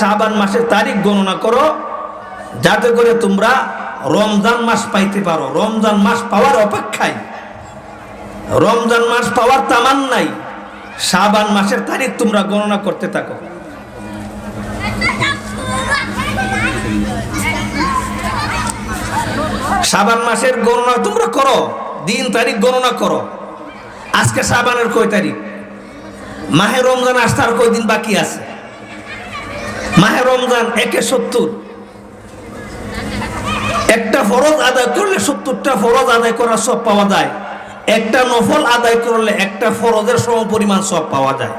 শাবান মাসের তারিখ গণনা করো, যাতে করে তোমরা রমজান মাস পাইতে পারো। রমজান মাস পাওয়ার অপেক্ষায়। রমজান মাস পাওয়ার তামান নাই শাবান মাসের তারিখ তোমরা গণনা করতে থাকো। শাবান মাসের গণনা তোমরা করো, দিন তারিখ গণনা করো। আজকে শাবানের কয় তারিখ? মাহে রমজান আসতে আর কয়দিন বাকি আছে? মাহে রমজান একে সত্তর। একটা ফরজ আদায় করলে সত্তরটা ফরজ আদায় করার সব পাওয়া যায়। একটা নফল আদায় করলে একটা ফরজের সম পরিমাণ সব পাওয়া যায়।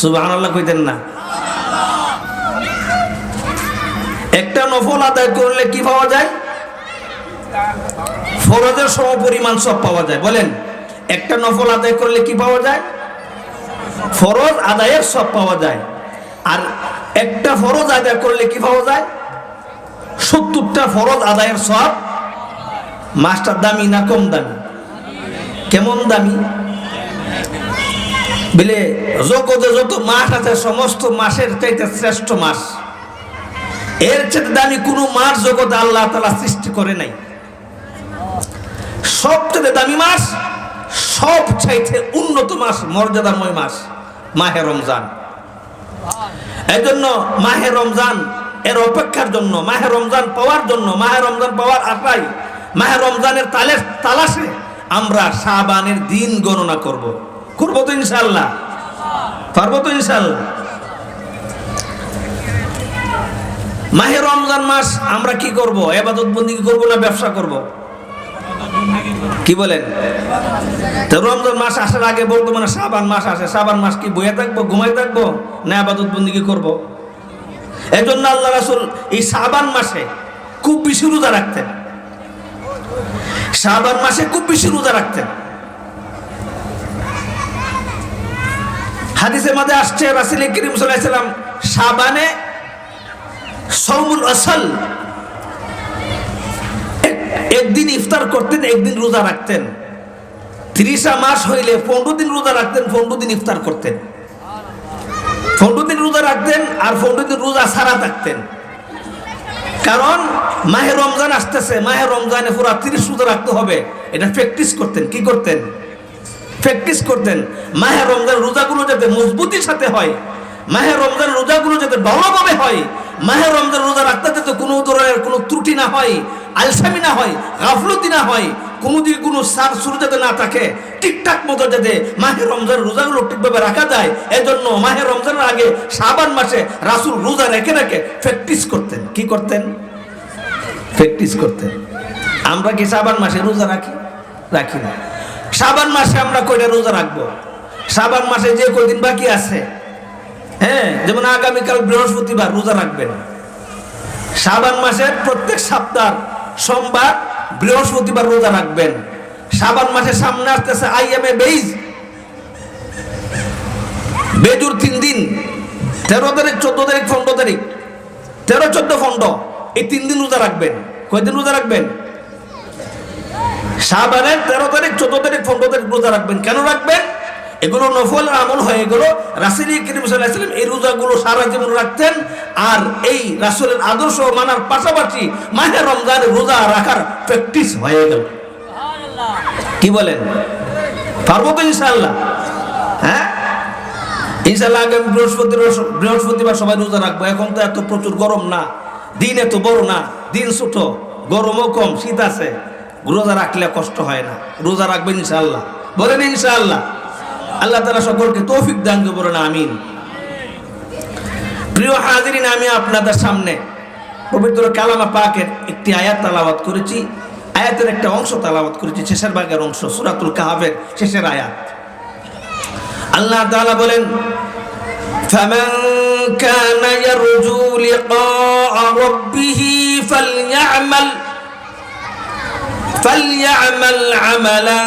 সুবাহ কইতেন না। একটা নফল আদায় করলে কি পাওয়া যায়? ফরজের সম পরিমাণ সব পাওয়া যায়। বলেন, একটা নফল আদায় করলে কি পাওয়া যায়? ফরজ আদায়ের সব পাওয়া যায়। আর একটা ফরজ আদায় করলে কি পাওয়া যায়? সত্তরটা ফরজ আদায়ের সব মাসটার দামি না কম দামি? কেমন দামি? বলে জগতে যত মাস আছে, সমস্ত মাসের চাইতে শ্রেষ্ঠ মাস। এর চেয়ে দামি কোনো মাস জগতে আল্লাহ তালা সৃষ্টি করে নাই। সবচেয়ে দামি মাস, সব চাইতে উন্নত মাস, মর্যাদাময় মাস, মাহে রমজান। এই জন্য মাহে রমজান এর অপেক্ষার জন্য, মাহে রমজান পাওয়ার জন্য, মাহে রমজান পাওয়ার আশায়, মাহে রমজানের তালে, তালাশে আমরা শাবানের দিন গণনা করব। করব তো ইনশাল্লাহ পারব তো ইনশাল্লাহ মাহে রমজান মাস আমরা কি করব? এবাদত বন্দি করব না ব্যবসা করব? কি বলেন? রমজান মাস আসার আগে বলতো মানে সাবান মাস আসে। সাবান মাস কি বইয়ে থাকব ঘুমাই থাকব, না আবাদত বন্দি করব? এই জন্য আল্লাহ রাসুল এই সাবান মাসে খুব বেশি রোজা রাখতেন। সাবান মাসে খুব বেশি রোজা রাখতেন। হাদিসের মধ্যে আসছে রাসিল করিম সাল্লাম সাবানে সৌমুল আসল একদিন ইফতার করতেন, একদিন রোজা রাখতেন। তিরিশা মাস হইলে পনেরো দিন রোজা রাখতেন, পনেরো দিন ইফতার করতেন। পনেরো দিন রোজা রাখতেন আর পনেরো দিন রোজা সারা থাকতেন। কারণ মাহে রমজান আসতেছে, মাহে রমজানে পুরো তিরিশ রোজা রাখতে হবে। এটা প্র্যাকটিস করতেন, কি করতেন? প্র্যাকটিস করতেন। মাহে রমজান রোজাগুলো যাতে মজবুতির সাথে হয়, মাহে রমজান রোজাগুলো যাতে ভালোভাবে হয় মাহে রমজান রোজা রাখতে যাতে কোনো ধরনের কোনো ত্রুটি না হয়, আলসামি না হয়, গাফলতি না হয় কোনো দিকে কোনো সার সুর যাতে না থাকে ঠিকঠাক মতো যাতে মাহে রমজান রোজাগুলো ঠিকভাবে রাখা যায় এই জন্য মাহে রমজানের আগে সাবান মাসে রাসুল রোজা রেখে রেখে প্র্যাকটিস করতেন। কি করতেন? প্র্যাকটিস করতেন। আমরা কি সাবান মাসে রোজা রাখি? রাখি না। সাবান মাসে আমরা কয়টা রোজা রাখব? সাবান মাসে যে কয়দিন বাকি আছে? হ্যাঁ যেমন আগামীকাল বৃহস্পতিবার রোজা রাখবেন সাবান মাসের প্রত্যেক সপ্তাহ সোমবার বৃহস্পতিবার রোজা রাখবেন। সাবান মাসের সামনে আসতেছে আইএমএ বেইজ। বেজুর তিন দিন, তেরো তারিখ, চোদ্দ তারিখ, পনেরো তারিখ। তেরো, চোদ্দ, পনেরো, এই তিন দিন রোজা রাখবেন। কয়দিন রোজা রাখবেন? সাবানের তেরো তারিখ, চোদ্দ তারিখ, পনেরো তারিখ রোজা রাখবেন। কেন রাখবেন? এগুলো নফল আমল হয়ে গেল। রাসুল করিম সাল্লাম এই রোজাগুলো সারা জীবন রাখতেন। আর এই রাসুলের আদর্শ মানার পাশাপাশি মাহে রমজান রোজা রাখার প্র্যাকটিস হয়ে গেল। কি বলেন? পারব তো ইনশাল্লাহ হ্যাঁ? ইনশাল্লাহ আগামী বৃহস্পতিবার বৃহস্পতিবার সবাই রোজা রাখব। এখন তো এত প্রচুর গরম না। দিন এত বড় না। দিন ছোট। গরমও কম শীত আছে। রোজা রাখলে কষ্ট হয় না। রোজা রাখবেন ইনশাল্লাহ বলেন ইনশাল্লাহ আল্লাহ তালা সকলকে তৌফিক দান করবো না আমিন প্রিয় হাজিরিন আমি আপনাদের সামনে পবিত্র কালামা পাকের একটি আয়াত তালাবাত করেছি আয়াতের একটা অংশ তালাবাত করেছি শেষের ভাগের অংশ সুরাতুল কাহাবের শেষের আয়াত আল্লাহ তাআলা বলেন فمن كان يرجو لقاء ربه فليعمل فليعمل عملا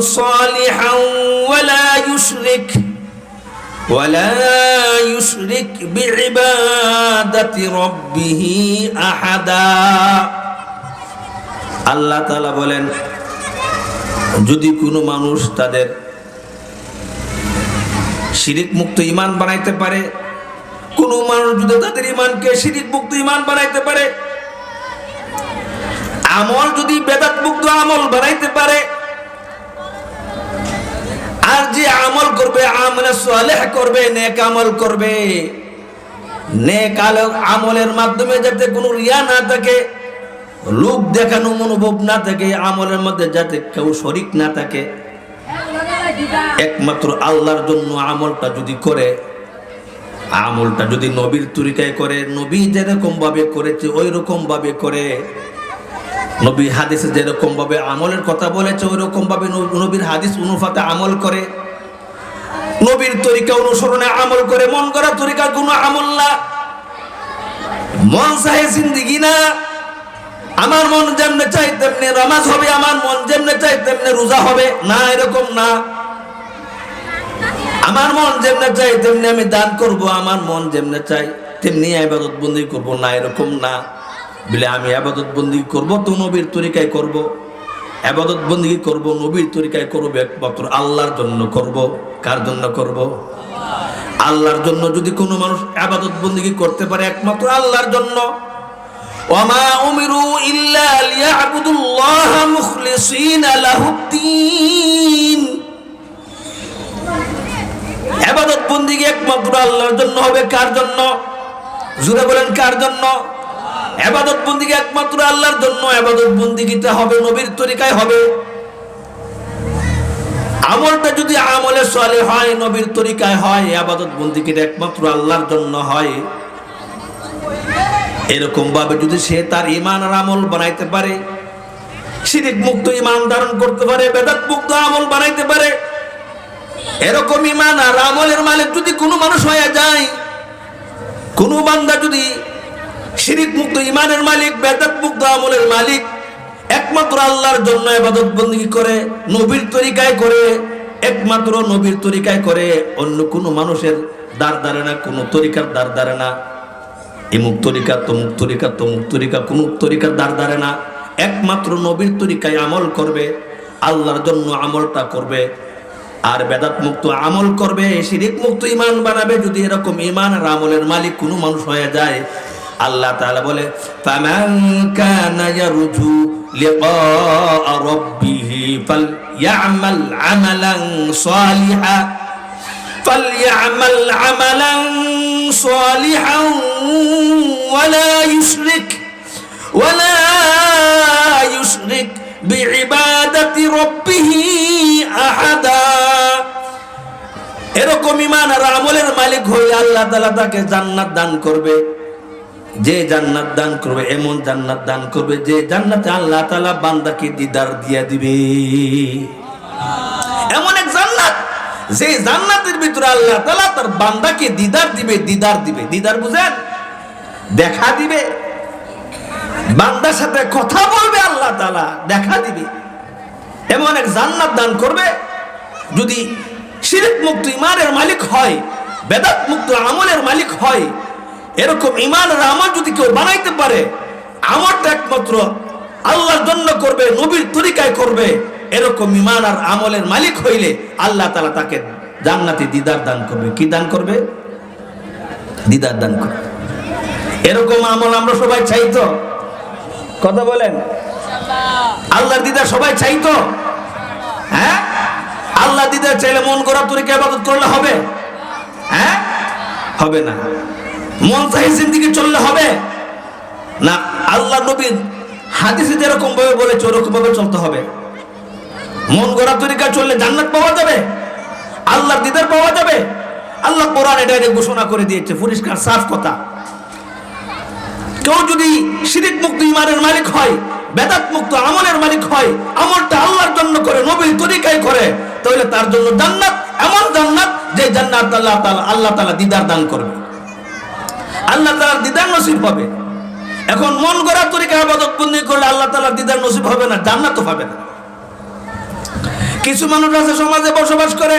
صالحا ولا يشرك ولا يشرك بعبادة ربه أحدا আল্লাহ তাআলা বলেন যদি কোনো মানুষ তাদের শিরিক মুক্ত ইমান বানাইতে পারে কোন মানুষ যদি তাদের ইমানকে শিরিক মুক্ত ইমান বানাইতে পারে আমল যদি বেদাত মুক্ত আমল বানাইতে পারে, আর যে আমল করবে, আমলে সালেহ করবে, নেক আমল করবে। নেক আমলের মাধ্যমে যাতে কোনো রিয়া না থাকে লোক দেখানো মনোভাব না থাকে, আমলের মধ্যে যাতে কেউ শরিক না থাকে। একমাত্র আল্লাহর জন্য আমলটা যদি করে, আমলটা যদি নবীর তরিকায় করে, নবী যেরকম ভাবে করেছে ওই রকম ভাবে করে। নবী হাদিসে যেরকম ভাবে আমলের কথা বলেছে ওই রকম ভাবে নব- নবীর হাদিস অনুপাতে আমল করে। নবীর তরিকা অনুসরণে আমল করে, মন করা তরিকা কোনো আমল না। মন চাহে জিন্দিগি না। আমার মন যেমনে চাই তেমনি নামাজ হবে, আমার মন যেমনে চাই তেমনি রোজা হবে। না, এরকম না। আমার মন যেমনে চাই তেমনি আমি দান করব, আমার মন যেমনে চাই তেমনি আবাদত বন্দি করব, না, এরকম না। বলে, আমি আবাদত বন্দি করব তো নবীর তরিকায় করব। আবাদত বন্দি করব, নবীর তরিকায় করব, একমাত্র আল্লাহর জন্য করব। কার জন্য করব? আল্লাহর জন্য যদি কোনো মানুষ আবাদত বন্দি করতে পারে, একমাত্র আল্লাহর জন্য। উমিরু ইল্লা বন্দিগি একমাত্র আল্লাহর জন্য হবে কার জন্য? জুড়ে বলেন কার জন্য? আবাদত বন্দিগি একমাত্র আল্লাহর জন্য আবাদত বন্দিগিতে হবে, নবীর তরিকায় হবে। আমলটা যদি আমলে চলে হয়, নবীর তরিকায় হয় আবাদত বন্দিগিটা একমাত্র আল্লাহর জন্য হয়। এরকম ভাবে যদি সে তার ইমান আর আমল বানাইতে পারে শিরিক মুক্ত ইমান ধারণ করতে পারে বেদাত মুক্ত আমল বানাইতে পারে, এরকম ইমান আর আমলের মালিক যদি কোনো মানুষ হয়ে যায়, কোনো বান্দা যদি শিরিক মুক্ত ইমানের মালিক, বেদাত মুক্ত আমলের মালিক, একমাত্র আল্লাহর জন্য ইবাদত বন্দী করে, নবীর তরিকায় করে, একমাত্র নবীর তরিকায় করে, অন্য কোনো মানুষের দ্বার দাঁড়ে না, কোনো তরিকার দ্বার দাঁড়ে না। এমুক তরিকা তমুক তরিকা তমুক তরিকা, কোন তরিকার দ্বার দাঁড়ে না। একমাত্র নবীর তরিকায় আমল করবে, আল্লাহর জন্য আমলটা করবে। আর বেদাত মুক্ত আমল করবে, শিরিক মুক্ত ইমান বানাবে, যদি এরকম ইমান আর আমলের মালিক কোনো মানুষ হয়ে যায় আল্লাহ তাআলা বলে, ফামান কানা ইয়ারজু লিকা রাব্বিহি ফালইআমাল আমালান সালিহা ফালইআমাল আমালান সালিহা ওয়ালা ইউশরিক ওয়ালা ইউশরিক বিইবাদাতি রাব্বিহি আহাদা। এরকম ইমান আর আমলের মালিক হয়ে আল্লাহ তাআলা তাকে জান্নাত দান করবে। যে জান্নাত দান করবে, এমন জান্নাত দান করবে যে জান্নাতে আল্লাহ তালা বান্দাকে দিদার দিয়া দিবে। এমন এক জান্নাত, যে জান্নাতের ভিতরে আল্লাহ তালা তার বান্দাকে দিদার দিবে দিদার দিবে। দিদার বুঝেন? দেখা দিবে। বান্দার সাথে কথা বলবে আল্লাহ তালা দেখা দিবে। এমন এক জান্নাত দান করবে, যদি শিরিক মুক্ত ইমানের মালিক হয়, বেদাত মুক্ত আমলের মালিক হয় এরকম ইমানের আমল যদি কেউ বানাইতে পারে আমলটা একমাত্র আল্লাহর জন্য করবে, নবীর তরিকায় করবে। এরকম ইমান আর আমলের মালিক হইলে আল্লাহ তালা তাকে জান্নাতি দিদার দান করবে। কি দান করবে? দিদার দান করবে। এরকম আমল আমরা সবাই চাই তো? কথা বলেন। আল্লাহর দিদার সবাই চাই তো? হ্যাঁ? আল্লাহ দিদার চাইলে মন করা তরিকা ইবাদত করলে হবে? হ্যাঁ? হবে না। মন জিন্দিগি চললে হবে? না, আল্লাহ নবীন হাদিসে যেরকম ভাবে বলেছে ওরকম ভাবে চলতে হবে। মন গড়া তরিকা চললে জান্নাত পাওয়া যাবে, আল্লাহর দিদার পাওয়া যাবে। আল্লাহ কোরআন এটা ঘোষণা করে দিয়েছে, পরিষ্কার, সাফ কথা। কেউ যদি শিরিক মুক্ত ইমানের মালিক হয় বেদাত মুক্ত আমলের মালিক হয়, আমলটা আল্লাহর জন্য করে, নবীর তরিকায় করে, তাহলে তার জন্য জান্নাত, এমন জান্নাত যে জান্নাত আল্লাহ তাআলা আল্লাহ তাআলা দিদার দান করবে। আল্লাহ তাআলার দিদার নসিব হবে। এখন মন গড়া তরিকা আবাদত বন্দি করলে আল্লাহ তাআলার দিদার নসিব হবে না জান্নাতও পাবে না। কিছু মানুষ আছে সমাজে বসবাস করে।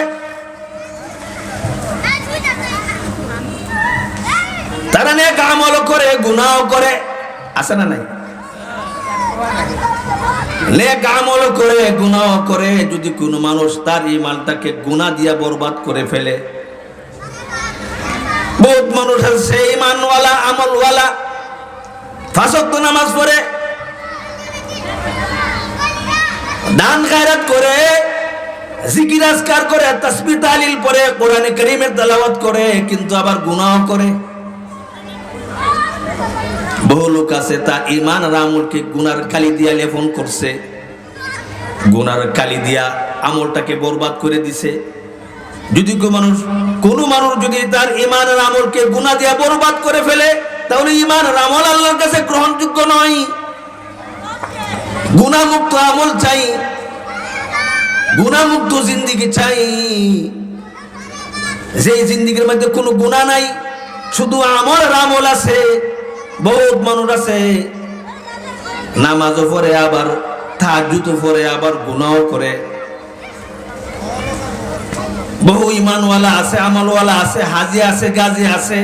তারা নেক আমলও করে গুনাহও করে। আছে না নাই? নেক করে, গুনাহ করে, যদি কোনো মানুষ তার ইমানটাকে গুনাহ দিয়া বরবাদ করে ফেলে বহুত মানুষ আছে ইমানওয়ালা আমলওয়ালা। ফাঁসক্ত নামাজ পড়ে। দান খায়রাত করে, জিকির আজকার করে তাসবি তালিল পরে কোরআনে করিমের তেলাওয়াত করে, কিন্তু আবার গুনাহ করে। বহু লোক আছে, তা ইমান আর আমলকে গুনার কালি দিয়া লেপন করছে। গুনার কালি দিয়া আমলটাকে বরবাদ করে দিছে। যদি কোনো মানুষ কোনো মানুষ যদি তার ইমান আর আমলকে গুনাহ দিয়া বরবাদ করে ফেলে, তাহলে ইমান আর আমল আল্লাহর কাছে গ্রহণযোগ্য নয়। গুণামুক্ত আমল চাই গুণামুক্ত জিন্দিগি চাই। যে জিন্দিগির মধ্যে কোনো গুণা নাই, শুধু আমল আর আমল আছে, বহুত মানুষ আছে। নামাজও পড়ে আবার তাহাজুতো পড়ে আবার গুনাও করে। বহু ইমানওয়ালা আছে, আমলওয়ালা আছে, হাজি আছে, গাজি আছে।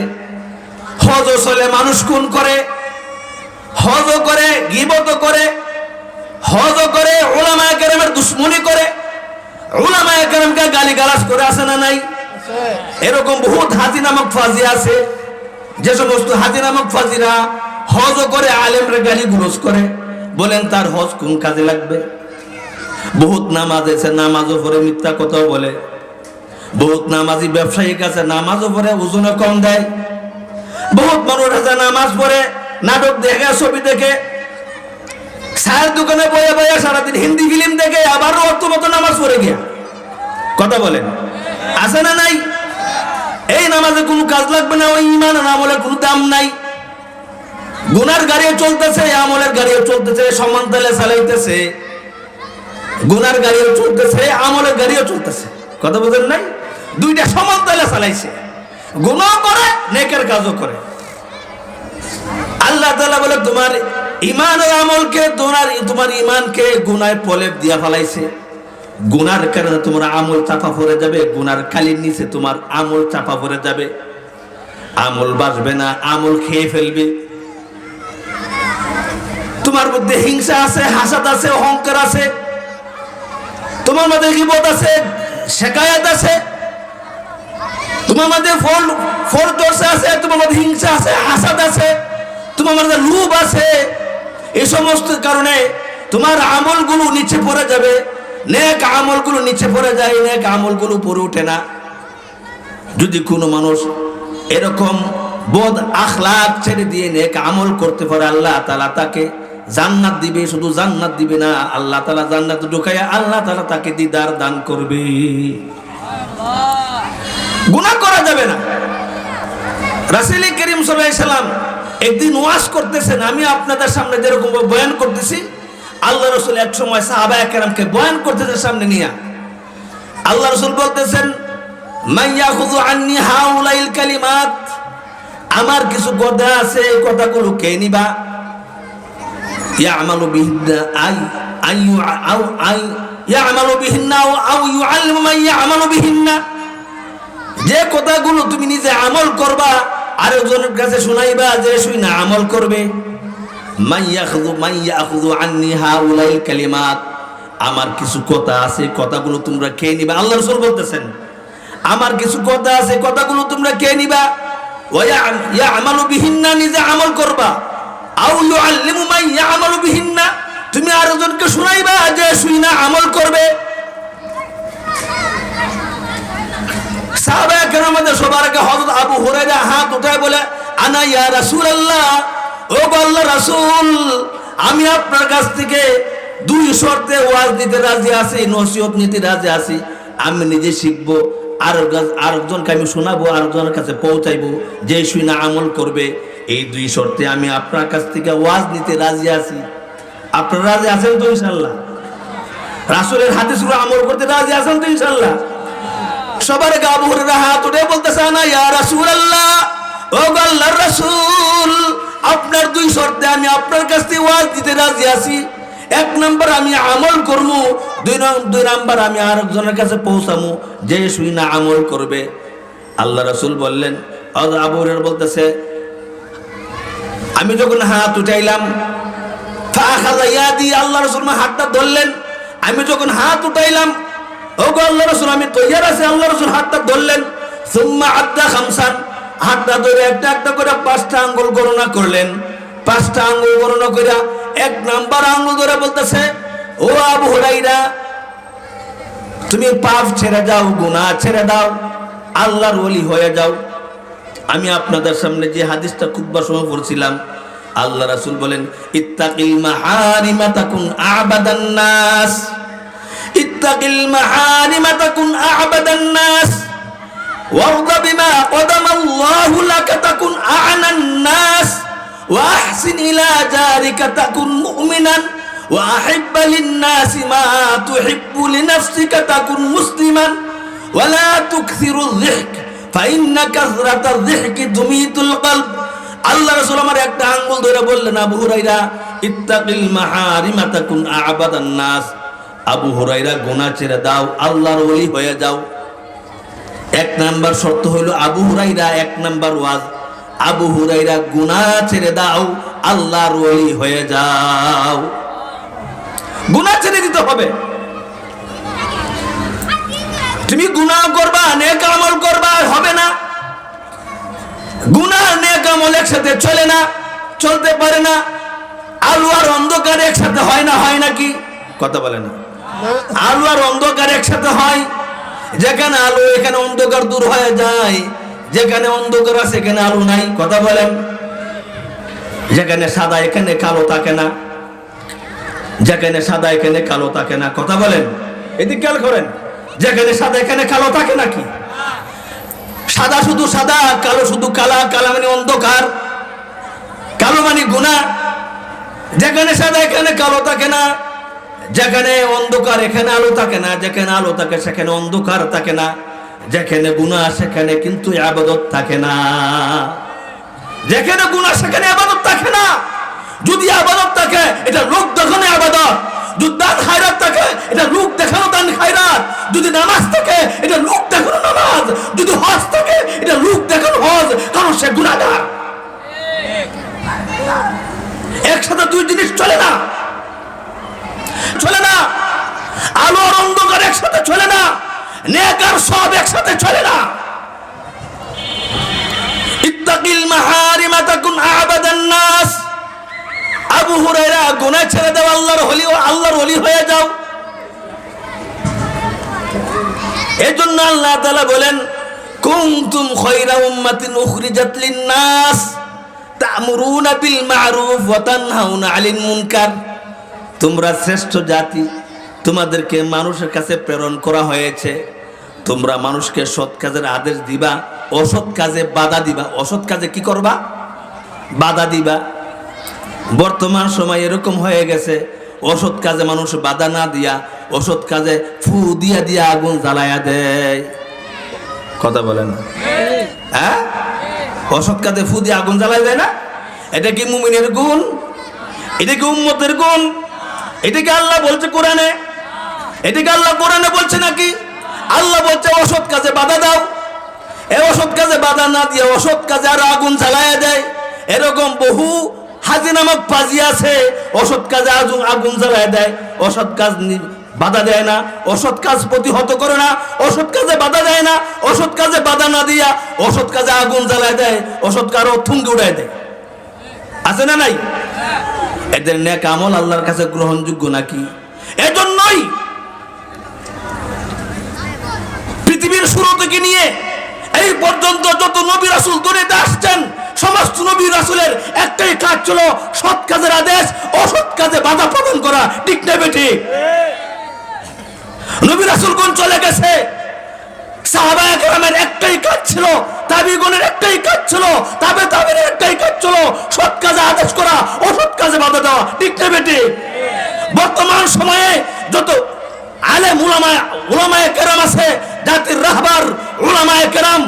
হজ চলে, মানুষ খুন করে হজ করে গিবত করে হজ করে ওলামা কেরামের দুশ্মনী করে ওলামা কেরামকে গালি গালাজ করে আছে না নাই? এরকম বহুত হাজি নামক ফাজি আছে, যে সমস্ত হাজি নামক ফাজিরা হজ করে, আলেমরে গালি গুরজ করে। বলেন, তার হজ কোন কাজে লাগবে? বহুত নামাজ আছে, নামাজও পরে মিথ্যা কথাও বলে। বহুত নামাজি ব্যবসায়িক আছে নামাজও পরে ওজনে কম দেয়। বহুত মানুষ আছে নামাজ পড়ে, নাটক দেখে, ছবি দেখে। সার দোকানে বয়ে বয়ে সারাদিন হিন্দি ফিল্ম দেখে, আবারও অর্থ মতো নামাজ পড়ে গিয়া। কথা বলেন। আছে না নাই? এই নামাজে কোনো কাজ লাগবে না, ওই ইমান আমলের কোনো দাম নাই। গুনার গাড়িও চলতেছে, আমলের গাড়িও চলতেছে, সমান তালে চালাইতেছে। গুনার গাড়িও চলতেছে, আমলের গাড়িও চলতেছে। কথা বলেন নাই? দুইটা সমান তালে চালাইছে। গুনাও করে, নেকের কাজও করে। আল্লাহ তাআলা বলে, তোমার ইমান ও আমলকে, তোমার তোমার ইমানকে গুনায় পলেপ দিয়া ফেলাইছে। গুনার কারণে তোমার আমল চাপা পড়ে যাবে, গুনার কালির নিচে তোমার আমল চাপা পড়ে যাবে। আমল বাঁচবে না, আমল খেয়ে ফেলবে। তোমার মধ্যে হিংসা আছে, হাসাদ আছে, অহংকার আছে। তোমার মধ্যে গিবত আছে শেকায়াত আছে? তোমার মধ্যে ফল ফল দর্শা আছে তোমার মধ্যে হিংসা আছে, হাসাদ আছে তোমার মধ্যে লোভ আছে। এই সমস্ত কারণে তোমার আমলগুলো নিচে পড়ে যাবে। নেক আমলগুলো নিচে পড়ে যায়, নেক আমলগুলো পড়ে ওঠে না। যদি কোনো মানুষ এরকম বোধ আখলাক ছেড়ে দিয়ে নেক আমল করতে পারে, আল্লাহ তালা তাকে জান্নাত দিবে শুধু জান্নাত দিবে না আল্লাহ তালা জান্নাত ঢুকাইয়া আল্লাহ তালা তাকে দিদার দান করবে। গুণা করা যাবে না। রাসেলি করিম সাল্লাম একদিন ওয়াশ করতেছেন আমি আপনাদের সামনে যেরকম বয়ান করতেছি আল্লাহ রসুল এক সময় সাহাবা একরামকে বয়ান করতেছে সামনে নিয়ে। আল্লাহ রসুল বলতেছেন মাইয়া খুদু আন্নি হাউলাইল কালিমাত? আমার কিছু কথা আছে এই কথাগুলো কে নিবা? ইয়ামালু বিহিন্না আই আই আও আই ইয়ামালু বিহিন্না আও আও ইউআল্লিমু মান ইয়ামালু বিহিন্না যে কথাগুলো তুমি নিজে আমল করবা, আরেকজনের কাছে শোনাইবা, যে শুই না আমল করবে। আমার কিছু কথা আছে, কথাগুলো তোমরা খেয়ে নিবা। আল্লাহ রাসূল বলতেছেন, আমার কিছু কথা আছে, কথাগুলো তোমরা খেয়ে নিবা। ওয়া ইয়ামালু বিহিন্না, নিজে আমল করবা। তুমি আরেকজনকে শোনাইবা যে শুই না আমল করবে। বলে, আনা ইয়া রাসূলুল্লাহ? ও আল্লাহ রাসূল, আমি আপনার কাছ থেকে দুই শর্তে ওয়াজ দিতে রাজি আছি, নসিহত নিতে রাজি আছি। আমি নিজে শিখব, আর আরেকজনকে আমি শোনাবো, আরেকজনের কাছে পৌঁছাইবো যে শুই না আমল করবে। এই দুই শর্তে আমি আপনার কাছ থেকে ওয়াজ নিতে রাজি আছি। আপনারা রাজি আছেন তো ইনশাল্লাহ রাসূলের হাতে শুরু আমল করতে রাজি আছেন তো ইনশাল্লাহ সবার গা বুড়ে হাত উঠে বলতেছে না ইয়া রাসূলুল্লাহ, ও গো আল্লাহর রাসূল, আপনার দুই শর্তে আমি আপনার কাছ থেকে ওয়াজ দিতে রাজি আছি। এক নম্বর আমি আমল করব দুই দুই নম্বর আমি আরেকজনের কাছে পৌঁছামু, যে শুই না আমল করবে। আল্লাহ রাসূল বললেন আবু বলতেছে আমি যখন হাত উঠাইলাম আল্লাহ রাসূল হাতটা ধরলেন। আমি যখন হাত উঠাইলাম ও গো আল্লাহ রাসূল, আমি তৈয়ার আছি, আল্লাহ রাসূল হাতটা ধরলেন। সুম্মা আদ্দা খামসান, হাতটা ধরে একটা একটা করে পাঁচটা আঙ্গুল গণনা করলেন। পাঁচটা আঙ্গুল গণনা করে এক নাম্বার আঙ্গুল ধরে বলতেছে, ও আবু হুরাইরা, তুমি পাপ ছেড়ে দাও, গুনাহ ছেড়ে দাও, আল্লাহর ওলি হয়ে যাও। আমি আপনাদের সামনে যে হাদিসটা খুতবার সময় পড়ছিলাম আল্লাহ রাসূল বলেন ইত্তাকিল মাহারিমা তাকুন আবাদান নাস ইত্তাকিল মাহারিমা তাকুন আবাদান নাস وارض بما قدم الله لك تكن أعنى الناس وأحسن إلى جارك تكن مؤمنا وأحب للناس ما تحب لنفسك تكن مسلما ولا تكثر الضحك ফাইন্না কাসরাতার যিহকি তুমিতুল কলব। আল্লাহ রাসূল আমার একটা আঙ্গুল ধরে বললেন, আবু হুরাইরা ইত্তাকিল মাহারিমা তাকুন আবাদান নাস। আবু হুরাইরা গোনা ছেড়ে দাও, আল্লাহর ওলি হয়ে যাও। এক নাম্বার শর্ত হইল আবু হুরাইরা এক নাম্বার ওয়াজ। আবু হুরাইরা গুনা ছেড়ে দাও, আল্লাহর ওলি হয়ে যাও। গুনা ছেড়ে দিতে হবে। তুমি গুনাহ করবা, নেক আমল করবা হবে না। গুনাহ, নেক আমল একসাথে চলে না, চলতে পারে না। আলু আর অন্ধকার একসাথে হয় না, হয় নাকি কথা বলে না। আলু আর অন্ধকার একসাথে হয়, যেখানে আলো, এখানে অন্ধকার দূর হয়ে যায়। যেখানে অন্ধকার আছে সেখানে আলো নাই, কথা বলেন। যেখানে সাদা, এখানে কালো থাকে না। যেখানে সাদা, এখানে কালো থাকে না, কথা বলেন। এদিক খেয়াল করেন। যেখানে সাদা, এখানে কালো থাকে নাকি? সাদা শুধু সাদা, কালো শুধু কালা কালা মানে অন্ধকার, কালো মানে গুণা। যেখানে সাদা, এখানে কালো থাকে না। যেখানে অন্ধকার, এখানে আলো থাকে না। যেখানে আলো থাকে সেখানে অন্ধকার থাকে না। যেখানে গুণা, সেখানে কিন্তু আবাদত থাকে না। যেখানে গুণা, সেখানে আবাদত থাকে না। যদি আবাদত থাকে, এটা লোক দেখানো আবাদত। যদি দান খায়রাত থাকে, এটা লোক দেখানো দান খায়রাত। যদি নামাজ থাকে, এটা লোক দেখানো নামাজ। যদি হজ থাকে, এটা লোক দেখানো হজ, কারণ সে গুণাগার একসাথে দুই জিনিস চলে না। চলে না। আলো অন্ধকার একসাথে চলে না। নেক আর সব একসাথে চলে না। ইত্তাকিল মাহারিমা তাকুন আবাদান নাস আবু হুরায়রা গুনাহ ছেড়ে দাও, আল্লাহর হলি আল্লাহর ওলি হয়ে যাও। এজন্য আল্লাহ তাআলা বলেন, কুনতুম খায়রা উম্মাতিন উখরিজাত লিন-নাস তা'মুরুনা বিল মা'রুফ ওয়া তানহাউনা 'আনিল মুনকার। তোমরা শ্রেষ্ঠ জাতি, তোমাদেরকে মানুষের কাছে প্রেরণ করা হয়েছে। তোমরা মানুষকে সৎ কাজের আদেশ দিবা, অসৎ কাজে বাধা দিবা। অসৎ কাজে কি করবা? বাধা দিবা। বর্তমান সময় এরকম হয়ে গেছে অসৎ কাজে মানুষ বাধা না দিয়া অসৎ কাজে ফু দিয়া দিয়া আগুন জ্বালায়া দেয়। কথা বলে না? হ্যাঁ? অসৎ কাজে ফু দিয়ে আগুন জ্বালাই দেয় না? এটা কি মুমিনের গুণ? এটা কি উম্মতের গুণ? এটা কি আল্লাহ বলছে কোরআনে? এটাকে আল্লাহ কোরআনে বলছে নাকি? আল্লাহ বলছে অসৎ কাজে বাধা দাও। এ অসৎ কাজে বাধা না দিয়ে অসৎ কাজে আর আগুন জ্বালায়া দেয়। এরকম বহু হাজি নামক পাজি আছে, অসৎ কাজে আগুন আগুন জ্বালায় দেয়, অসৎ কাজ বাধা দেয় না, অসৎ কাজ প্রতিহত করে না, অসৎ কাজে বাধা দেয় না, অসৎ কাজে বাধা না দিয়া, অসৎ কাজে আগুন জ্বালায় দেয়, অসৎ কারও থুঙ্গি উড়ায় দেয়। আছে না নাই? এদের নেক আমল আল্লাহর কাছে গ্রহণযোগ্য নাকি? এজন্যই পৃথিবীর শুরু থেকে নিয়ে এই পর্যন্ত যত নবী রাসূল দুনিয়াতে আসছেন সমস্ত নবী রাসূলের একটাই কাজ ছিল সৎ কাজের আদেশ, অসৎ কাজে বাধা প্রদান করা। ঠিক না বেটি নবী রাসূলগণ চলে গেছে। একটাই কাজ ছিল একটাই কাজ কাজ আদেশ করা, অসৎ কাজে বেটি বর্তমান সময়ে যত কেরাম আছে, জাতির রাহবার উলামায়ে কেরাম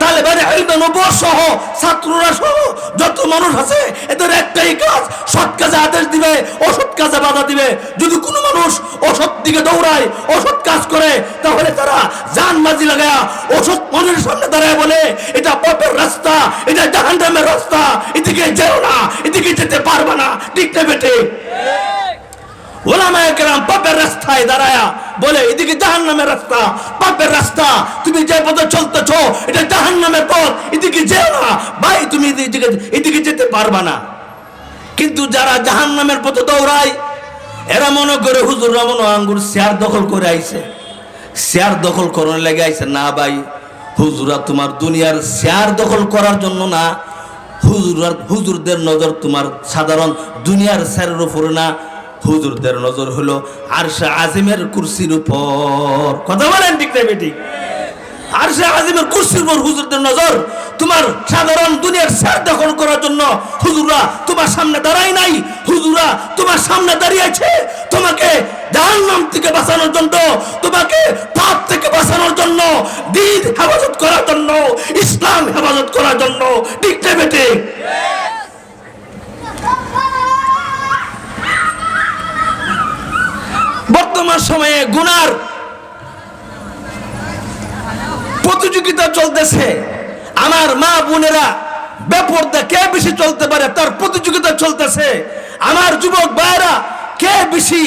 তালেবানে ইলমে নবুয়ত সহ ছাত্ররা সহ যত মানুষ আছে এদের একটাই কাজ সৎ কাজে আদেশ দিবে অসৎ কাজে বাধা দিবে। যদি কোনো মানুষ অসৎ দিকে দৌড়ায় অসৎ কাজ করে তাহলে তারা জান বাজি লাগায়া অসৎ মানুষের সামনে দাঁড়ায় বলে এটা পাপের রাস্তা এটা জাহান্নামের রাস্তা এদিকে যেও না এদিকে যেতে পারবে না। ঠিক না বেটে? ওলামায়ে কেরাম পাপের রাস্তায় দাঁড়ায়া বলে, এদিকে জাহান নামের রাস্তা, পাপের রাস্তা। তুমি যে পথে চলতেছ, এটা জাহান নামের পথ। এদিকে যেও না। ভাই, তুমি এদিকে এদিকে যেতে পারবা না। কিন্তু যারা জাহান নামের পথে দৌড়ায়, এরা মনে করে, হুজুর রমন আঙ্গুর শেয়ার দখল করে আইছে। শেয়ার দখল করার লেগে আইছে। না ভাই, হুজুরা তোমার দুনিয়ার শেয়ার দখল করার জন্য না। হুজুরার হুজুরদের নজর তোমার সাধারণ দুনিয়ার স্যারের উপরে না। হুজুরদের নজর হলো আর সে আজিমের কুরসির উপর। কথা বলেন ঠিক না বেটি আর সে আজিমের কুরসির উপর হুজুরদের নজর। তোমার সাধারণ দুনিয়ার স্যার দখল করার জন্য হুজুরা তোমার সামনে দাঁড়ায় নাই। হুজুরা তোমার সামনে দাঁড়িয়েছে তোমাকে জাহান্নাম থেকে বাঁচানোর জন্য, তোমাকে পাপ থেকে বাঁচানোর জন্য, দিন হেফাজত করার জন্য, ইসলাম হেফাজত করার জন্য। ঠিক বেটে বর্তমান সময়ে গুনার প্রতিযোগিতা চলতেছে। আমার মা বোনেরা বেপরদা কে বেশি চলতে পারে তার প্রতিযোগিতা চলতেছে। আমার যুবক ভাইরা কে বেশি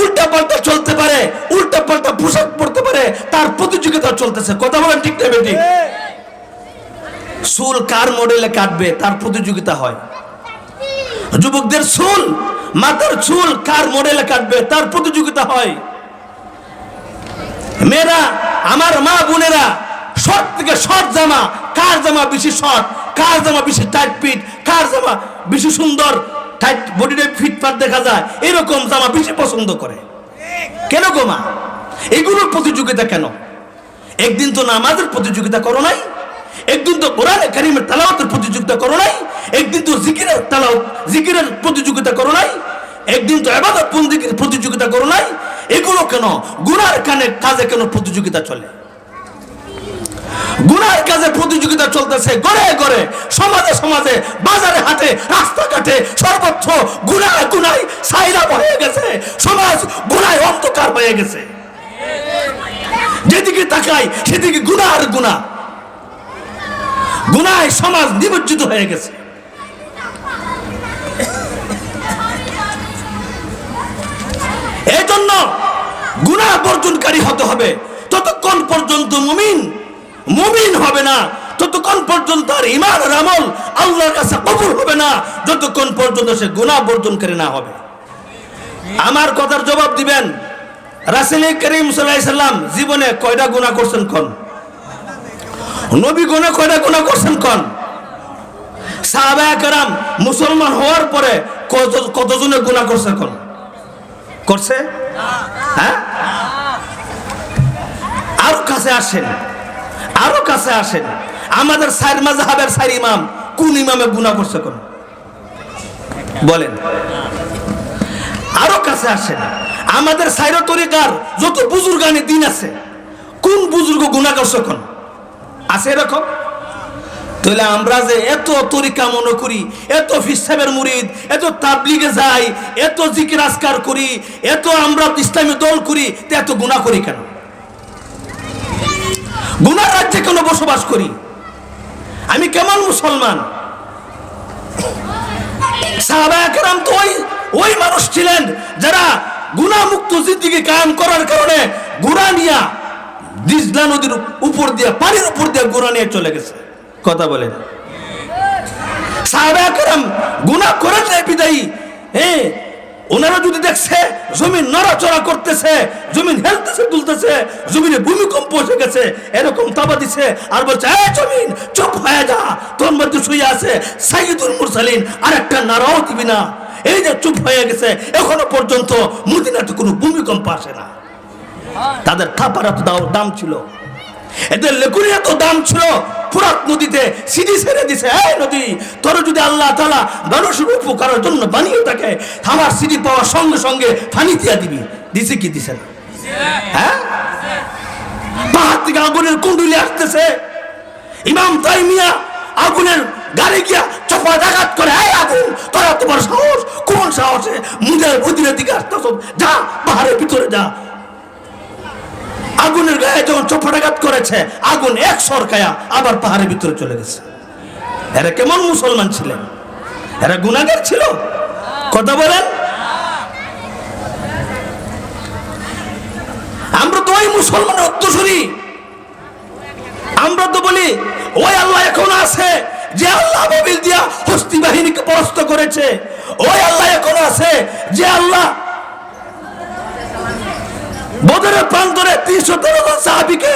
উল্টা পাল্টা চলতে পারে উল্টা পাল্টা পোশাক পারে, তার প্রতিযোগিতা চলতেছে। কথা বলেন ঠিক না বেটি? কার মডেলে কাটবে তার প্রতিযোগিতা হয়। যুবকদের চুল মাথার চুল কার মডেলে কাটবে? তার প্রতিযোগিতা হয়। মেয়েরা, আমার মা বোনেরা, শর্ট থেকে শর্ট জামা, কার জামা বেশি শর্ট, কার জামা বেশি টাইট ফিট কার জামা বেশি সুন্দর টাইট ফিট ফাট দেখা যায়, এরকম জামা বেশি পছন্দ করে। কেন গো মা? এগুলোর প্রতিযোগিতা কেন? একদিন তো না নামাজের প্রতিযোগিতা করো নাই? একদিন তো কোরআন কারিমের তালাওয়াতের প্রতিযোগিতা করো নাই, একদিন তো জিকিরের তালাও জিকিরের প্রতিযোগিতা করো নাই, একদিন তো এবাদত বন্দিকের প্রতিযোগিতা করো নাই, এগুলো কেন? গুনার কানে কাজে কেন প্রতিযোগিতা চলে? গুনার কাজে প্রতিযোগিতা চলতেছে গড়ে গড়ে, সমাজে সমাজে, বাজারে হাটে, রাস্তাঘাটে সর্বত্র গুনায় গুনায় সাইরা হয়ে গেছে, সমাজ গুনায় অন্ধকার হয়ে গেছে। যেদিকে তাকাই, সেদিকে গুনাহ আর গুণা। গুনায় সমাজ নিমজ্জিত হয়ে গেছে। এই জন্য গুনাহ বর্জনকারী হতে হবে। ততক্ষণ পর্যন্ত মুমিন মুমিন হবে না। ততক্ষণ পর্যন্ত আর ইমান আর আমল আল্লাহর কাছে কবুল হবে না। যতক্ষণ পর্যন্ত সে গুনাহ বর্জনকারী না হবে। আমার কথার জবাব দিবেন রাসেল করিম সাল্লাম, জীবনে কয়টা গুণা করছেন কোন? নবী গুণা কয়টা গুণা করছেন কোন? সাহাবা কারাম মুসলমান হওয়ার পরে কত কতজনে গুণা করছে কোন? করছে? হ্যাঁ? আরও কাছে আসেন। আরও কাছে আসেন। আমাদের সাইর মাজাহাবের সাইর ইমাম কোন ইমামে গুণা করছে কোন? বলেন। আরও কাছে আসেন। আমাদের সাইর তরিকার যত বুজুর্গানি দিন আছে, কোন বুজুর্গ গুণা করছে কোন? আছে এরকম? তাহলে আমরা যে এত তরিকা মনে করি, এত ফিসাবের মুরিদ, এত তাবলিগে যাই, এত জিকির আসকার করি, এত আমরা ইসলামী দল করি, তে এত গুণা করি কেন? গুনার রাজ্যে কেন বসবাস করি? আমি কেমন মুসলমান? সাহাবা একরাম তো ওই ওই মানুষ ছিলেন যারা গুণামুক্ত জিন্দিগি কায়েম করার কারণে গুণা নিয়া দিজলা নদীর উপর দিয়ে, পানির উপর দিয়ে গুণা নিয়ে চলে গেছে। কথা বলে গুণা করেছে বিদায়ী। হ্যাঁ ওনারা যদি দেখছে, জমিন নড়াচড়া করতেছে, জমিন হেলতেছে তুলতেছে জমিনে ভূমিকম্প এসে গেছে, এরকম তাবা দিছে, আর বলছে এই জমিন চুপ হয়ে যা, তোর মধ্যে শুয়ে আছে সাইদুল মুরসালিন আর একটা নাড়াও দিবি না। এই যে চুপ হয়ে গেছে, এখনও পর্যন্ত মদিনাতে কোনো ভূমিকম্প আসে না। তাদের থাপার এত দাম ছিল। এদের লেকুরি এত দাম ছিল, ফুরাত নদীতে ছেড়ে দিছে, এই নদী, তোর যদি আল্লাহ তালা মানুষের উপকারের জন্য বানিয়ে থাকে, আমার পাওয়ার সঙ্গে সঙ্গে ফানি দিয়া দিবি। দিছে কি, দিছে না? হ্যাঁ? পাহাড় থেকে আগুনের কুণ্ডুলি আসতেছে। ইমাম তাইমিয়া আগুনের গাড়ি গিয়া চপা ডাকাত করে, এই আগুন, তোরা তোমার সাহস, কোন সাহসে মুদের অধীনের দিকে আসতেছ? যা, পাহাড়ের ভিতরে যা। আগুনের গায়ে যখন চপটাঘাত করেছে, আগুন এক সরকায়া আবার পাহাড়ের ভিতরে চলে গেছে। এরা কেমন মুসলমান ছিলেন? এরা গুনাগার ছিল? কথা বলেন। আমরা তো ওই মুসলমানের উত্তরসূরি আমরা তো বলি, ওই আল্লাহ এখন আছে, যে আল্লাহ মোবিল দিয়া হস্তি বাহিনীকে পরাস্ত করেছে। ওই আল্লাহ এখন আছে, যে আল্লাহ বদরের প্রান্তরে তিনশো তেরো জন সাহাবিকে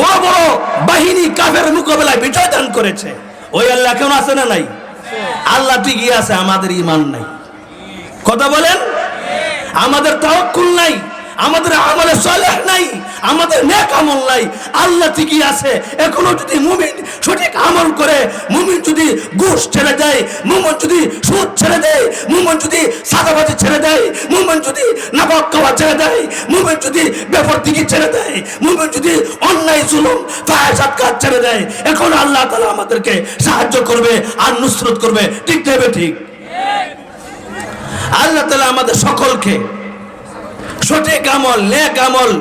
বড় বড় বাহিনী কাফের মোকাবেলায় বিজয় দান করেছে। ওই আল্লাহ কেমন আছে না নাই? আল্লাহ ঠিকই আছে, আমাদের ইমান নাই। কথা বলেন? আমাদের তাওয়াক্কুল নাই। আমাদের আমলে সালেহ নাই, আমাদের নেক আমল নাই, আল্লাহ ঠিকই আছে। এখনও যদি মুমিন সঠিক আমল করে, মুমিন যদি ঘুষ ছেড়ে দেয়, মুমিন যদি সুদ ছেড়ে দেয়, মুমিন যদি সাদাবাজি ছেড়ে দেয়, মুমিন যদি নাবাক খাওয়া ছেড়ে দেয়, মুমিন যদি ব্যাপার দিকে ছেড়ে দেয়, মুমিন যদি অন্যায়, জুলুম ফায়াসাত কাজ ছেড়ে দেয়, এখন আল্লাহ তাআলা আমাদেরকে সাহায্য করবে আর নুসরত করবে। ঠিক দেবে ঠিক? আল্লাহ তালা আমাদের সকলকে সঠিক আমল, নেক আমল,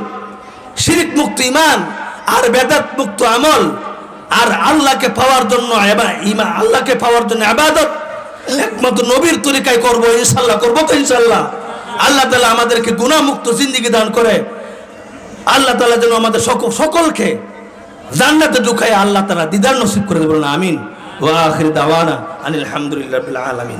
শিরিক মুক্ত ইমান আর বেদাত মুক্ত আমল আর আল্লাহকে পাওয়ার জন্য ইমা- আল্লাহকে পাওয়ার জন্য আবাদত, একমাত্র নবীর তরিকায় করব, ইনশাল্লাহ করব তো ইনশাল্লাহ। আল্লাহ তালা আমাদেরকে গুণামুক্ত জিন্দিগি দান করে, আল্লাহ তালা যেন আমাদের সকল, সকলকে জান্নাতে ঢুকায় আল্লাহ তালা দিদার নসিব করে দেবেন, আমিন। ওয়া আখির দাওয়ানা আনিল হামদুলিল্লাহ আলামিন।